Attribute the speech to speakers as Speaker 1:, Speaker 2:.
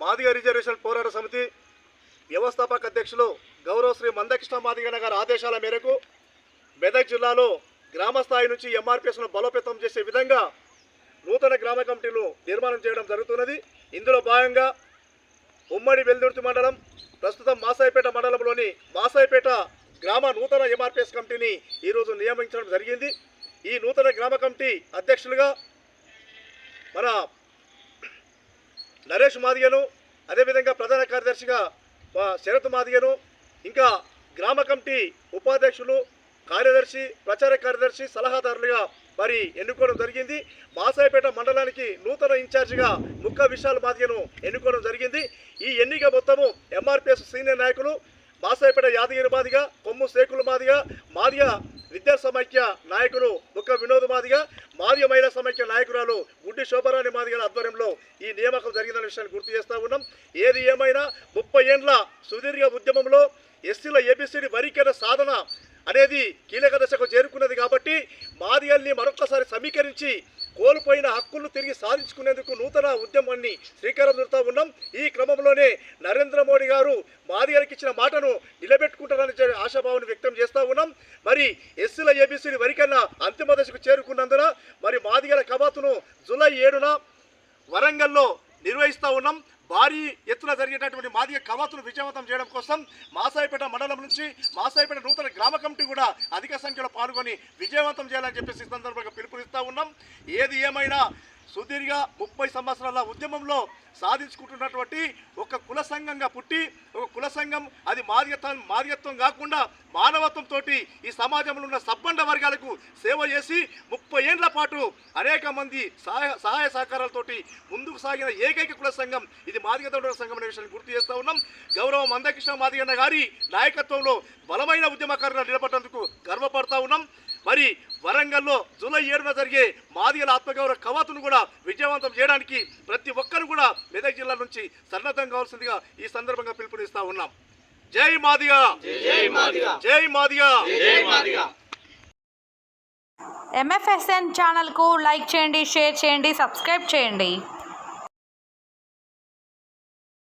Speaker 1: Madiga reservation పోరాట సమితి వ్యవస్థాపక అధ్యక్షులు గౌరవ శ్రీ మందకృష్ణ మాదిగన గారి ఆదేశాల మేరకు మెదక్ జిల్లాలో గ్రామ స్థాయి నుంచి ఎంఆర్పిఎస్ను బలోపేతం చేసే విధంగా నూతన గ్రామ కమిటీలు నిర్మాణం చేయడం జరుగుతున్నది. ఇందులో భాగంగా ఉమ్మడి వెల్దుర్తి మండలం ప్రస్తుతం మాసాయిపేట మండలంలోని మాసాయిపేట గ్రామ నూతన ఎంఆర్పిఎస్ కమిటీని ఈరోజు నియమించడం జరిగింది. ఈ నూతన గ్రామ కమిటీ అధ్యక్షులుగా మన నరేష్ మాదిగను అదేవిధంగా ప్రధాన కార్యదర్శిగా శరత్ మాదిగను ఇంకా గ్రామ కమిటీ ఉపాధ్యక్షులు కార్యదర్శి ప్రచార కార్యదర్శి సలహాదారులుగా మరి ఎన్నుకోవడం జరిగింది. మాసాయిపేట మండలానికి నూతన ఇన్ఛార్జిగా ముక్క విశాల్ మాదిగను ఎన్నుకోవడం జరిగింది. ఈ ఎన్నిక మొత్తము ఎంఆర్పిఎస్ సీనియర్ నాయకులు మాసాయిపేట యాదగిరి మాదిగా కొమ్ము శేఖుల మాదిగా మాదిగ విద్యా సమైక్య నాయకులు ముక్క వినోద్ మాదిగా ఆర్య మహిళా సమైక్య నాయకురాలు గుడ్డి శోభరాణి మాదిగల ఆధ్వర్యంలో ఈ నియామకం జరిగిన విషయాన్ని గుర్తు చేస్తా ఉన్నాం. ఏది ఏమైనా ముప్పై ఏండ్ల సుదీర్ఘ ఉద్యమంలో ఎస్సీల ఏబిసిడి వరీకరణ సాధన అనేది కీలక దశకు చేరుకున్నది కాబట్టి మాదిగల్ని మరొకసారి సమీకరించి కోల్పోయిన హక్కులను తిరిగి సాధించుకునేందుకు నూతన ఉద్యమాన్ని శ్రీకారం చుడుతూ ఉన్నాం. ఈ క్రమంలోనే నరేంద్ర మోడీ గారు మాదిగలకు ఇచ్చిన మాటను నిలబెట్టుకుంటారని ఆశాభావం ఆశాభావాన్ని వ్యక్తం చేస్తూ ఉన్నాం. మరి ఎస్సీల ఏబీసీని వరికన్నా అంతిమ దశకు చేరుకున్నందున మరి మాదిగల కవాతును జూలై ఏడున వరంగల్లో నిర్వహిస్తూ ఉన్నాం. భారీ ఎత్తున జరిగేటటువంటి మాదిగ కవాతును విజయవంతం చేయడం కోసం మాసాయిపేట మండలం నుంచి మాసాయిపేట నూతన గ్రామ కమిటీ కూడా అధిక సంఖ్యలో పాల్గొని విజయవంతం చేయాలని చెప్పేసి సందర్భంగా పిలుపునిస్తూ ఉన్నాం. ఏది ఏమైనా సుదీర్ఘ ముప్పై సంవత్సరాల ఉద్యమంలో సాధించుకుంటున్నటువంటి ఒక కుల సంఘంగా పుట్టి ఒక కుల సంఘం అది మాదిగత్వం మాదిగత్వం కాకుండా మానవత్వంతో ఈ సమాజంలో ఉన్న సబ్బండ వర్గాలకు సేవ చేసి ముప్పై ఏండ్ల పాటు అనేక మంది సహాయ సహాయ సహకారాలతోటి ముందుకు సాగిన ఏకైక కుల సంఘం ఇది మాదిగ తోట సంఘం అనే విషయాన్ని గుర్తు చేస్తా ఉన్నాం. గౌరవ మందకృష్ణ మాదిగన్న గారి నాయకత్వంలో బలమైన ఉద్యమకారులు నిలబడినందుకు గర్వపడతా ఉన్నాం. మరి వరంగల్లో జూలై ఏడున జరిగే మాదిగల ఆత్మగౌరవ కవాతును కూడా విజయవంతం చేయడానికి ప్రతి ఒక్కరు కూడా మెదక్ జిల్లా నుంచి సన్నద్ధం కావాల్సిందిగా ఈ సందర్భంగా పిలుపునిస్తా ఉన్నాం. జై మాదిగా!
Speaker 2: జై మాదిగా!
Speaker 1: జై మాదిగా!
Speaker 2: జై మాదిగా!
Speaker 3: ఎంఎఫ్ఎస్ఎన్ ఛానల్కు లైక్ చేయండి షేర్ చేయండి సబ్స్క్రైబ్ చేయండి.